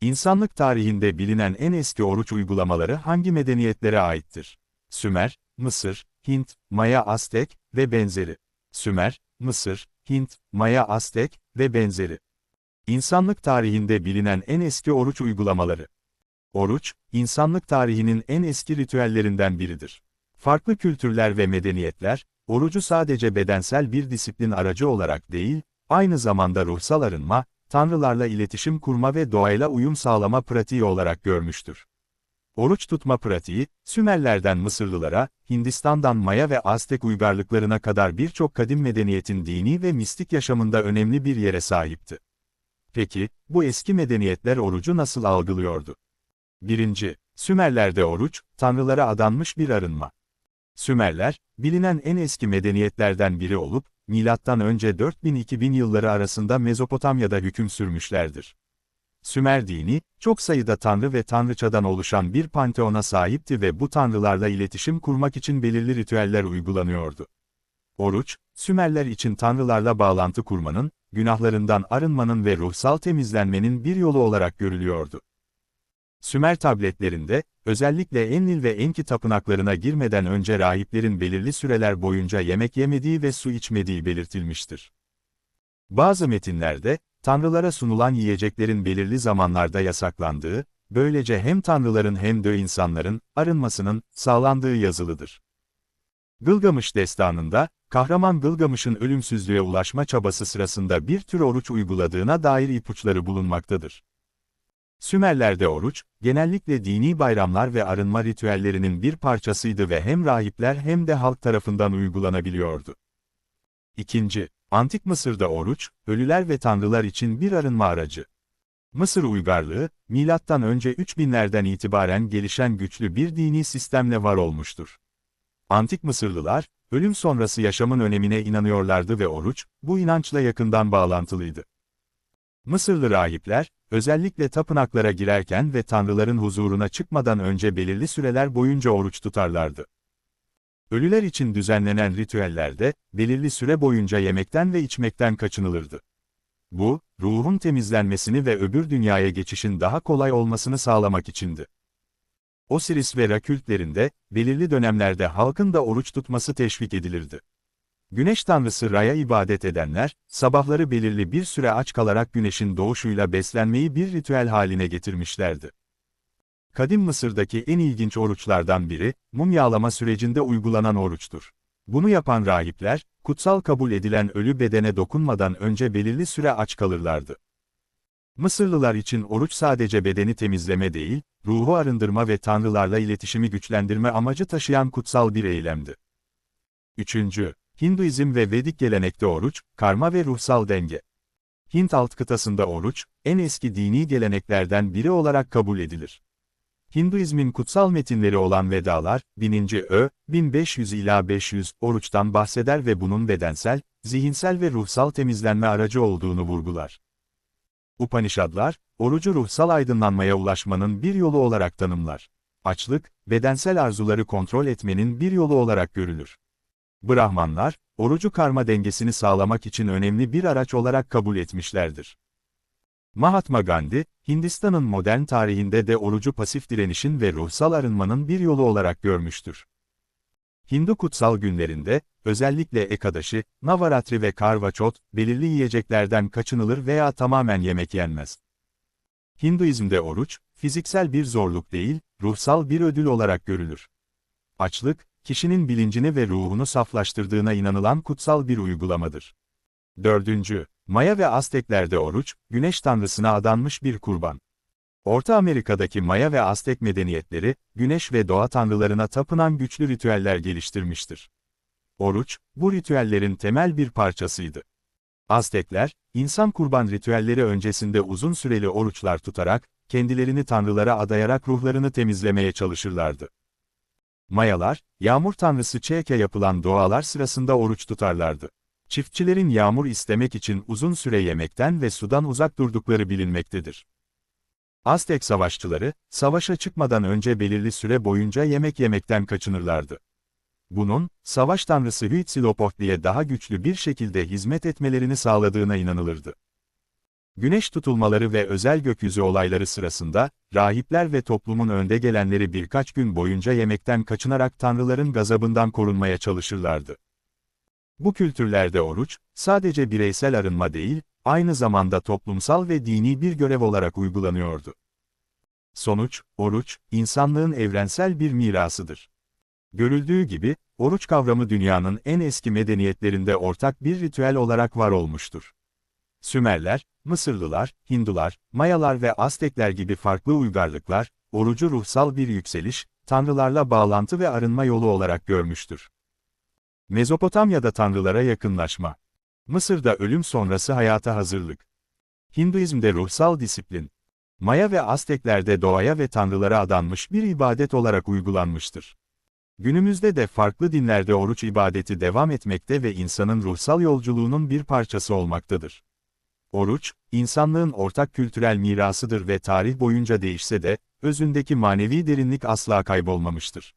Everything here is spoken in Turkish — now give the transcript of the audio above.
İnsanlık tarihinde bilinen en eski oruç uygulamaları hangi medeniyetlere aittir? Sümer, Mısır, Hint, Maya Aztek ve benzeri. Sümer, Mısır, Hint, Maya Aztek ve benzeri. İnsanlık tarihinde bilinen en eski oruç uygulamaları. Oruç, insanlık tarihinin en eski ritüellerinden biridir. Farklı kültürler ve medeniyetler, orucu sadece bedensel bir disiplin aracı olarak değil, aynı zamanda ruhsal arınma, tanrılarla iletişim kurma ve doğayla uyum sağlama pratiği olarak görmüştür. Oruç tutma pratiği, Sümerlerden Mısırlılara, Hindistan'dan Maya ve Aztek uygarlıklarına kadar birçok kadim medeniyetin dini ve mistik yaşamında önemli bir yere sahipti. Peki, bu eski medeniyetler orucu nasıl algılıyordu? 1. Sümerlerde oruç, tanrılara adanmış bir arınma. Sümerler, bilinen en eski medeniyetlerden biri olup, milattan önce 4000-2000 yılları arasında Mezopotamya'da hüküm sürmüşlerdir. Sümer dini, çok sayıda tanrı ve tanrıçadan oluşan bir panteona sahipti ve bu tanrılarla iletişim kurmak için belirli ritüeller uygulanıyordu. Oruç, Sümerler için tanrılarla bağlantı kurmanın, günahlarından arınmanın ve ruhsal temizlenmenin bir yolu olarak görülüyordu. Sümer tabletlerinde, özellikle Enlil ve Enki tapınaklarına girmeden önce rahiplerin belirli süreler boyunca yemek yemediği ve su içmediği belirtilmiştir. Bazı metinlerde, tanrılara sunulan yiyeceklerin belirli zamanlarda yasaklandığı, böylece hem tanrıların hem de insanların arınmasının sağlandığı yazılıdır. Gılgamış destanında, kahraman Gılgamış'ın ölümsüzlüğe ulaşma çabası sırasında bir tür oruç uyguladığına dair ipuçları bulunmaktadır. Sümerlerde oruç, genellikle dini bayramlar ve arınma ritüellerinin bir parçasıydı ve hem rahipler hem de halk tarafından uygulanabiliyordu. İkinci, Antik Mısır'da oruç, ölüler ve tanrılar için bir arınma aracı. Mısır uygarlığı, önce 3000'lerden itibaren gelişen güçlü bir dini sistemle var olmuştur. Antik Mısırlılar, ölüm sonrası yaşamın önemine inanıyorlardı ve oruç, bu inançla yakından bağlantılıydı. Mısırlı rahipler, özellikle tapınaklara girerken ve tanrıların huzuruna çıkmadan önce belirli süreler boyunca oruç tutarlardı. Ölüler için düzenlenen ritüellerde, belirli süre boyunca yemekten ve içmekten kaçınılırdı. Bu, ruhun temizlenmesini ve öbür dünyaya geçişin daha kolay olmasını sağlamak içindi. Osiris ve Ra kültlerinde, belirli dönemlerde halkın da oruç tutması teşvik edilirdi. Güneş tanrısı Ra'ya ibadet edenler, sabahları belirli bir süre aç kalarak güneşin doğuşuyla beslenmeyi bir ritüel haline getirmişlerdi. Kadim Mısır'daki en ilginç oruçlardan biri, mumyalama sürecinde uygulanan oruçtur. Bunu yapan rahipler, kutsal kabul edilen ölü bedene dokunmadan önce belirli süre aç kalırlardı. Mısırlılar için oruç sadece bedeni temizleme değil, ruhu arındırma ve tanrılarla iletişimi güçlendirme amacı taşıyan kutsal bir eylemdi. 3. Hinduizm ve Vedik gelenekte oruç, karma ve ruhsal denge. Hint alt kıtasında oruç, en eski dini geleneklerden biri olarak kabul edilir. Hinduizmin kutsal metinleri olan Vedalar, 1000. Ö, 1500 ila 500 oruçtan bahseder ve bunun bedensel, zihinsel ve ruhsal temizlenme aracı olduğunu vurgular. Upanishadlar, orucu ruhsal aydınlanmaya ulaşmanın bir yolu olarak tanımlar. Açlık, bedensel arzuları kontrol etmenin bir yolu olarak görülür. Brahmanlar, orucu karma dengesini sağlamak için önemli bir araç olarak kabul etmişlerdir. Mahatma Gandhi, Hindistan'ın modern tarihinde de orucu pasif direnişin ve ruhsal arınmanın bir yolu olarak görmüştür. Hindu kutsal günlerinde, özellikle Ekadaşi, Navaratri ve Karvaçot, belirli yiyeceklerden kaçınılır veya tamamen yemek yenmez. Hinduizmde oruç, fiziksel bir zorluk değil, ruhsal bir ödül olarak görülür. Açlık, kişinin bilincini ve ruhunu saflaştırdığına inanılan kutsal bir uygulamadır. 4. Maya ve Azteklerde oruç, güneş tanrısına adanmış bir kurban. Orta Amerika'daki Maya ve Aztek medeniyetleri, güneş ve doğa tanrılarına tapınan güçlü ritüeller geliştirmiştir. Oruç, bu ritüellerin temel bir parçasıydı. Aztekler, insan kurban ritüelleri öncesinde uzun süreli oruçlar tutarak, kendilerini tanrılara adayarak ruhlarını temizlemeye çalışırlardı. Mayalar, yağmur tanrısı Çeke yapılan dualar sırasında oruç tutarlardı. Çiftçilerin yağmur istemek için uzun süre yemekten ve sudan uzak durdukları bilinmektedir. Aztek savaşçıları, savaşa çıkmadan önce belirli süre boyunca yemek yemekten kaçınırlardı. Bunun, savaş tanrısı Huitzilopochtli'ye daha güçlü bir şekilde hizmet etmelerini sağladığına inanılırdı. Güneş tutulmaları ve özel gökyüzü olayları sırasında, rahipler ve toplumun önde gelenleri birkaç gün boyunca yemekten kaçınarak tanrıların gazabından korunmaya çalışırlardı. Bu kültürlerde oruç, sadece bireysel arınma değil, aynı zamanda toplumsal ve dini bir görev olarak uygulanıyordu. Sonuç, oruç, insanlığın evrensel bir mirasıdır. Görüldüğü gibi, oruç kavramı dünyanın en eski medeniyetlerinde ortak bir ritüel olarak var olmuştur. Sümerler, Mısırlılar, Hindular, Mayalar ve Aztekler gibi farklı uygarlıklar, orucu ruhsal bir yükseliş, tanrılarla bağlantı ve arınma yolu olarak görmüştür. Mezopotamya'da tanrılara yakınlaşma. Mısır'da ölüm sonrası hayata hazırlık. Hinduizm'de ruhsal disiplin. Maya ve Azteklerde doğaya ve tanrılara adanmış bir ibadet olarak uygulanmıştır. Günümüzde de farklı dinlerde oruç ibadeti devam etmekte ve insanın ruhsal yolculuğunun bir parçası olmaktadır. Oruç, insanlığın ortak kültürel mirasıdır ve tarih boyunca değişse de, özündeki manevi derinlik asla kaybolmamıştır.